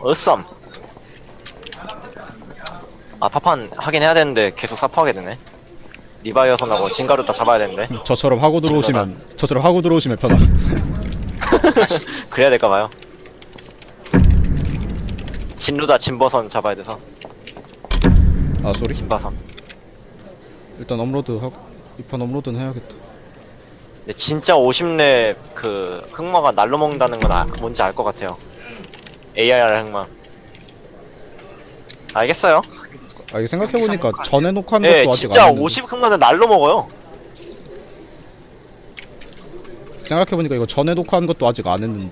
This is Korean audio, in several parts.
어썸. 아 파판 하긴 해야 되는데 계속 사포하게 되네. 리바이어선하고 진가루 다 잡아야 되는데. 저처럼 하고 들어오시면 저처럼 하고 들어오시면 편함. 그래야 될까 봐요. 진루다 진버선 잡아야 돼서. 아 쏘리. 진바선. 일단 업로드 하고 이판 업로드는 해야겠다. 근데 진짜 50렙 그 흑마가 날로 먹는다는 건 아, 뭔지 알 것 같아요 AIR 흑마. 알겠어요. 아 이게 생각해 보니까 전에 녹화한 것도 네 아직 진짜 안 했는데 50 흑마는 날로 먹어요. 생각해 보니까 이거 전에 녹화한 것도 아직 안 했는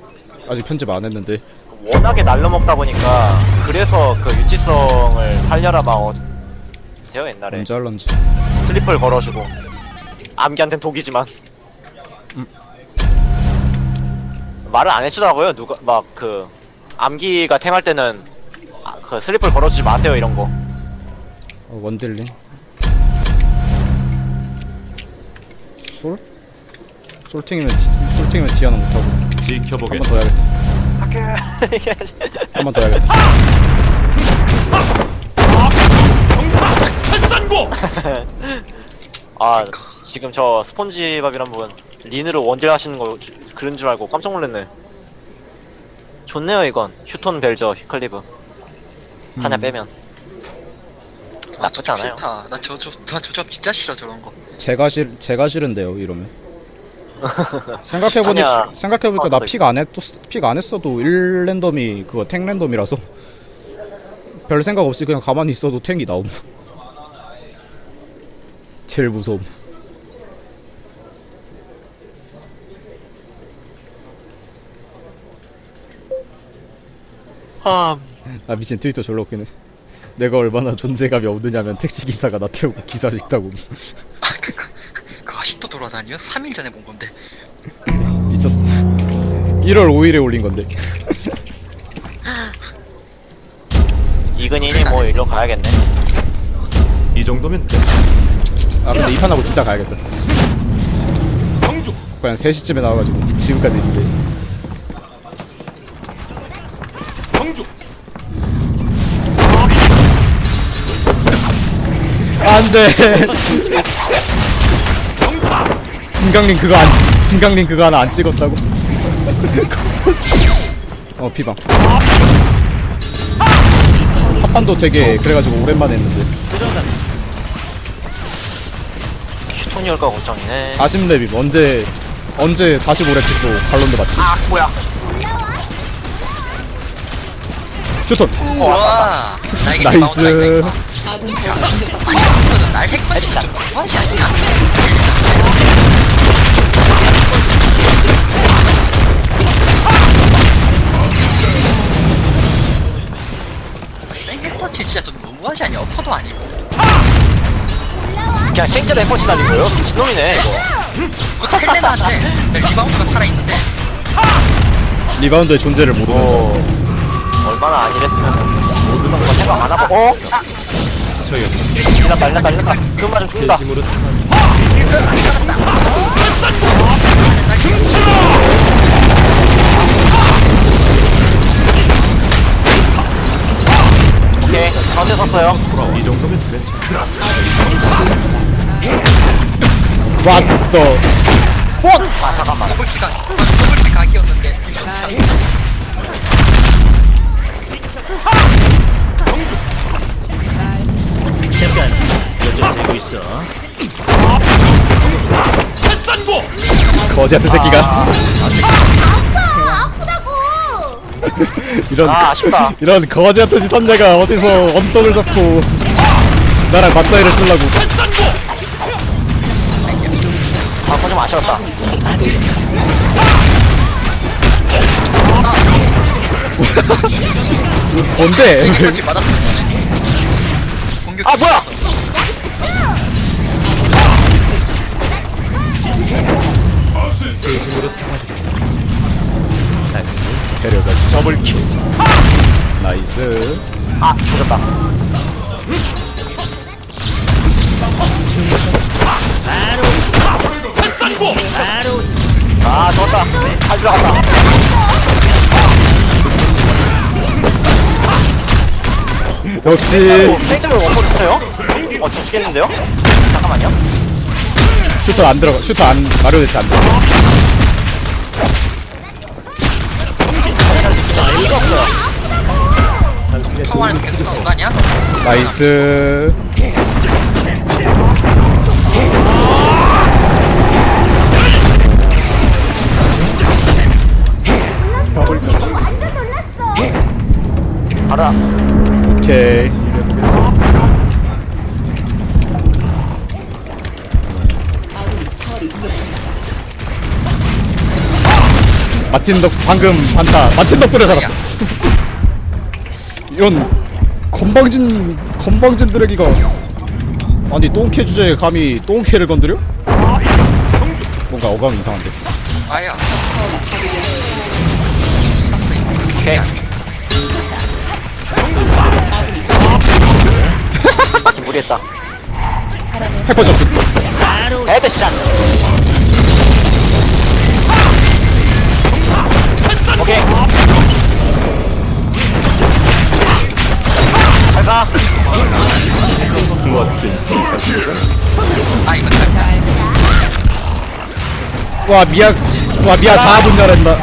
아직 편집 안 했는데. 워낙에 날로 먹다 보니까 그래서 그 유지성을 살려라 막 어, 돼요 옛날에. 언제 할런지. 슬리퍼를 걸어주고. 암기한텐 독이지만. 말을 안 해주더라고요. 누가 막 그 암기가 템할 때는 아, 그 슬리퍼를 걸어주지 마세요 이런 거 어, 원딜링. 솔? 솔팅이면 디- 솔팅이면 디아는 못하고 한 번 지켜보게. 더 해야겠다. 한 번 더 해야겠다. 탈산고. 아 지금 저 스폰지밥이란 분 린으로 원딜 하시는 거 주- 그런 줄 알고 깜짝 놀랐네 좋네요 이건 휴톤 벨저 히클리브 타냐 음. 빼면 아, 나쁘지 저쪽 않아요. 싫다. 나 저 저 나 저쪽 진짜 싫어 저런 거. 제가 싫 제가 싫은데요 이러면. 생각해 보니 아니야. 생각해 보니까 나픽안 했도 픽안 했어도 1 랜덤이 그거 탱 랜덤이라서 별 생각 없이 그냥 가만히 있어도 탱이 나옴. 제일 무서움. 아아 미친 트위터 졸라 웃기네. 내가 얼마나 존재감이 없느냐면 택시 기사가 나 태우고 기사 식다고 아 그거 그거 아직도 돌아다녀? 3일 전에 본 건데. 미쳤어. 1월 5일에 올린 건데. 이근이니 뭐 일로 가야겠네 이 정도면 돼. 아 근데 이 판하고 진짜 가야겠다. 경주. 그냥 3시쯤에 나와가지고 지금까지 있는데 안돼. 진강링 그거 안 진강링 그거 하나 안 찍었다고. 어 피방. 합판도 되게 그래가지고 오랜만에 했는데 휴톤이 올까 걱정이네 40렙이 언제 언제 45렙 찍고 발론도 맞지? 아 뭐야 휴톤 우와. 나이스. 이거. 날 좀? 생 핵받치 진짜 좀 너무하지 않냐? 어퍼도 아니고. 그냥 생제로 해퍼치 날린 거예요? 미친놈이네 이거 그것도 헬레나한테 내 리바운드가 살아있는데 리바운드의 존재를 모르면서 어 얼마나 안 이랬으면 모르는 거 생각 안 하고 어? 저희 일났다 일났다 좀 죽는다. 진심으로 사랑합니다. 오케이. 가운데 섰어요. 이 정도면 돼. 왔더 아 잠깐만. 더블키가 더블키 각이었는데. 김성창 탈산고. 거지 같은 새끼가 아프다고! 이런 아 아쉽다 이런 거지 같은 짓한 자가 어디서 언덕을 잡고 나랑 맞다이를 쓰려고 탈산고. 아까 좀 아쉬웠다 뭔데? 생 핵받치 맞았어 아 뭐야 진심으로 사랑합니다. 데려가 주 더블 킬. 나이스 아 죽었다. 아 죽었다 잘 들어갔다 역시. 땡점을 원포 주세요. 어 주시겠는데요? 잠깐만요. 슈터 안 들어가 슈터 안안 들어가. 계속 싸우는 거 아니야? 나이스. 알아 오케이 마틴 덕 방금 반타 마틴 덕분에 살았어 이런 건방진 건방진 드래기가 아니 똥캐 주제에 감히 똥캐를 건드려? 뭔가 어감이 이상한데 아야 샀어 이거 무리했다. 해커 접수. 헤드샷. 오케이. 잘가. 아 이거 짧다 와 미야 와 미야 자아 분열한다.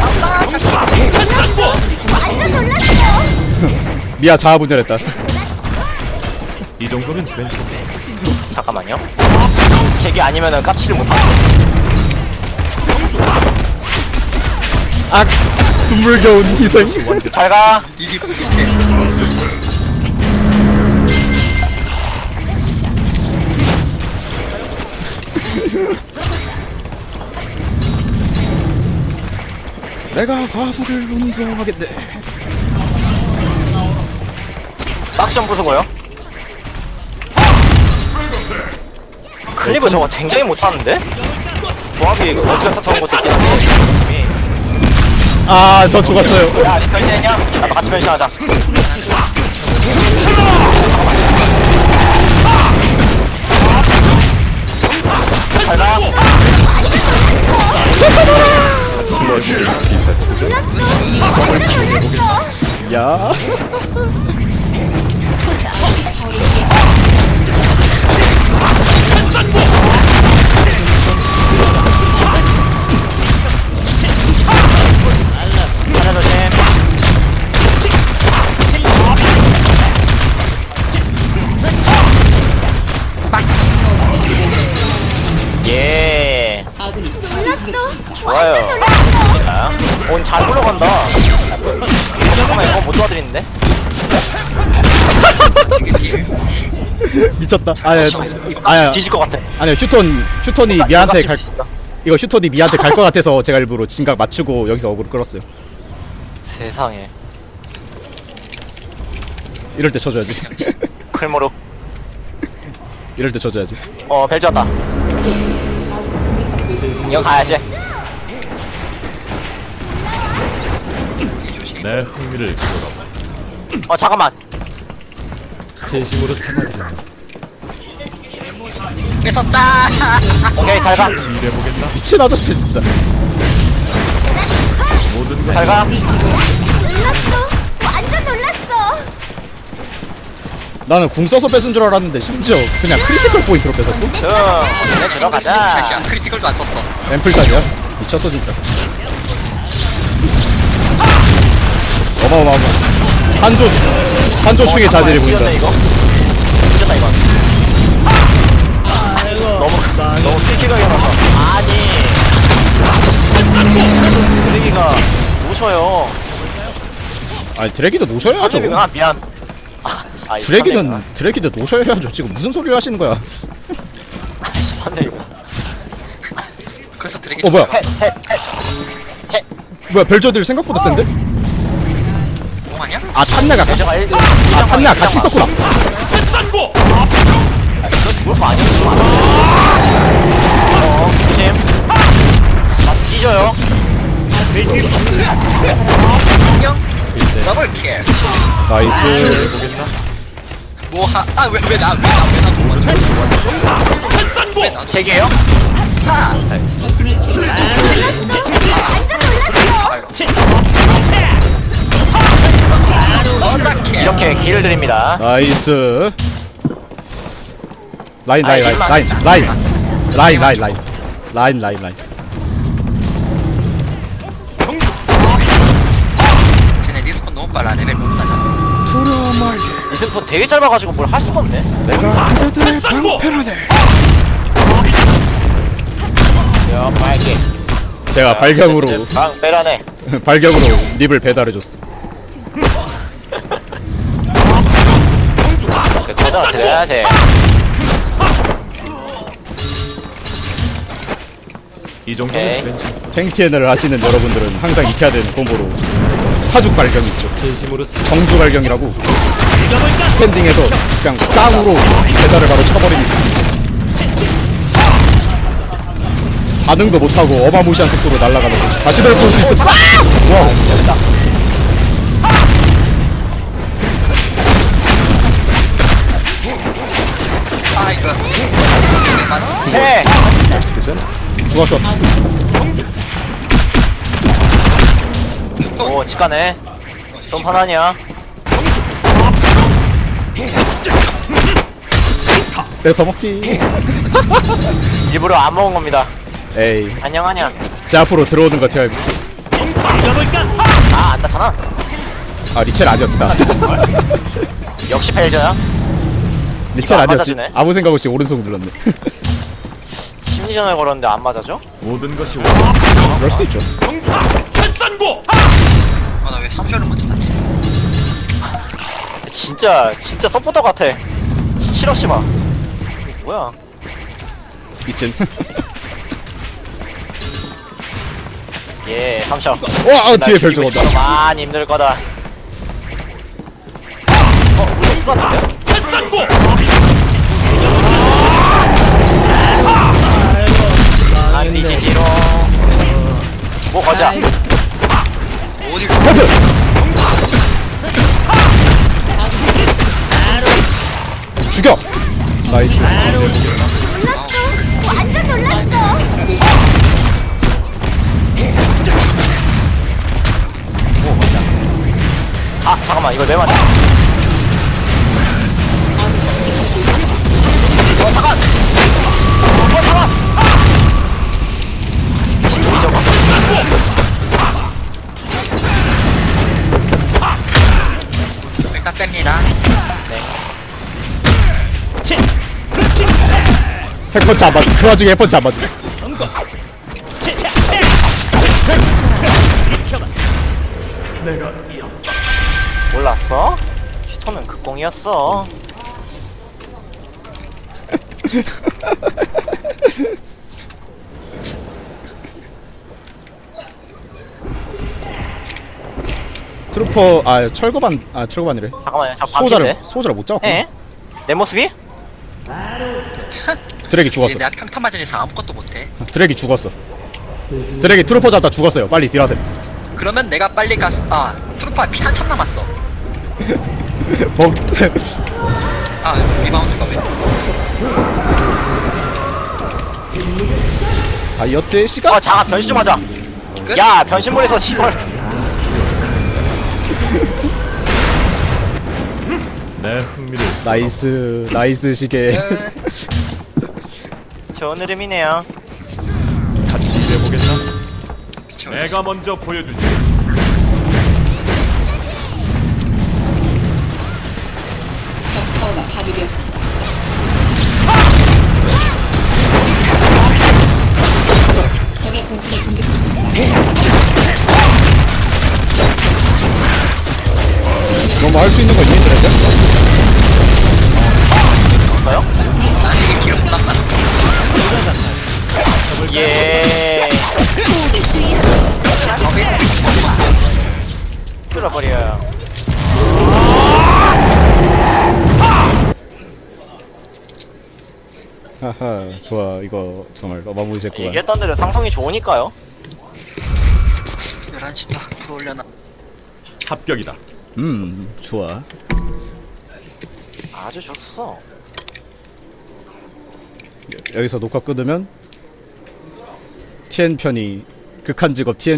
미야 자아 분열했다 이 정도면 괜찮아. 잠깐만요. 제게 아니면은 깝치를 못하네 악 눈물겨운 희생. 잘 가. 이게 부족해 내가 과부를 운동하겠네. 박시험 부수고요 클리브 저거 굉장히 못하는데? 조합이 어지간 타타는 것도 있긴 한데 아 저 죽었어요 야, 니 변신했냐? 나도 같이 변신하자. 잘 가. 야 좋아요. 좋습니다. 오늘 잘 굴러간다. 잠깐만 이거 못 도와드리는데? 미쳤다 아야 이거 아야 뒤질 것 같아. 아니야 휴톤 휴톤이 미아한테 갈 뒤진다. 이거 휴톤이 미아한테 갈 것 같아서 제가 일부러 진각 맞추고 여기서 어그로 끌었어요 세상에. 이럴 때 쳐줘야지 클모로. 이럴 때 쳐줘야지 어, 벨 졌다. 이거 가야지. 내 흥미를 끌어라. 어, 잠깐만. 진심으로 삼아주마. 뺏었다 오케이, 잘 가. 일해보겠나? 미친 아저씨 진짜 모든 걸잘 가. 놀랐어. 완전 놀랐어. 나는 궁 써서 뺏은 줄 알았는데 심지어 그냥 크리티컬 포인트로 뺏었어? 응, 그냥 들어가자. 크리티컬도 안 썼어 앰플짜리야? 미쳤어 진짜 어마어마하고 한조 한조 충의 자질이 보인다 이거. 뒤졌다 이거. 너무 너무 킬킬하게 나서. 아니. 드래기가 오셔요. 아니 드래기도 노셔야죠 아 미안. 아, 아 드래기는 드래기도 노셔야죠 지금 무슨 소리를 하시는 거야 선생님. 그래서 드래기 어, 뭐야? 제 뭐야 벨저들 생각보다 센데? 뭐하냐? 아 탄나가 일. 아 탄나 같이 있었구나 산고. 너 죽을 거 아니야? 어 조심. 아 뒤져요. 안녕 더블킬 나이스 뭐하 아왜왜나왜나왜나못 맞춰 왜나 제게요? 아 완전 놀랐어. 이런 이렇게 기회를 드립니다. 나이스 라인 라인 라인 아, 라인 라인. 라인 라인 라인 라인 라인 라인 쟤네 리스폰 너무 빨라 레벨 너무 낮아 리스폰 되게 짧아가지고 뭘 할 수가 없네. 내가 그대들의! 야, 빨개. 제가 발경으로 방 빼라네. 발경으로 립을 배달해줬어 그 거다 드려야지. 이 정도면 오케이. 괜찮. 탱티엔을 하시는 여러분들은 항상 익혀야 되는 콤보로 파죽 발경 있죠 진심으로 사. 정주 발경이라고 스탠딩에서 그냥 땅으로 배달을 바로 쳐버리는 있습니다 반응도 못하고 어마무시한 속도로 날아가는 거 자신을 볼 수 있어 와 여기다. 채. 죽었어 오, 치카네. 좀 편하냐? 뺏어 먹기 일부러 안 먹은 겁니다. 에이 안녕하냐? 제 앞으로 들어오는 거 제가 아, 안 닿잖아. 아 리첼 아니었지 나 역시 벨저야. 안 아니었지. 아무 생각 없이 오른손 눌렀네 심리전을 걸었는데 안 맞아줘? 모든 것이 그럴 수도 있죠 산고. 어, 나왜 3쇼를 먼저 샀지? 진짜, 진짜 서포터 같아. 시- 실업 심아. 이게 뭐야? 미친 예, 3샷. 와 아, 뒤에 별 적었다 많이 힘들 거다. 어, 레스 같은데? 뭐 거자. 어디 헤드 죽여 나이스 완전 놀랐어. 아, 잠깐만, 이걸 왜 맞아? 어, 잠깐! 핵펀치 안 맞. 그 와중에 핵펀치 안 맞. 몰랐어? 슈터는 극공이었어. 트루퍼 아 철거반 아 철거반이래. 잠깐만요, 저 소자를 반피인데? 소자를 못 잡았고. 에? 내 모습이? 드랙이 얘 죽었어. 내가 평타 맞은 이상 아무것도 못해 드랙이 죽었어. 드랙이 트루퍼 잡다 죽었어요. 빨리 딜하세요. 그러면 내가 빨리 가스 아 트루파 피 한참 남았어 먹. 아 리바운드가 왜 다이어트의 시간? 어, 잠깐, 변신 좀 하자. 끝? 야, 변신물에서 시벌. 내 흥미를 나이스 나이스 시계. 끝. 좋은 흐름이네요. 같이 일해보겠나? 내가 먼저 보여주지. 뚫어버려요. 하하 좋아 이거 정말 어마무시했구만. 얘기했던 대로 상성이 좋으니까요. 11시다 불 올려놔 합격이다. 음 좋아. 아주 좋았어. 여기서 녹화 끊으면 TN 편이 극한 직업 TN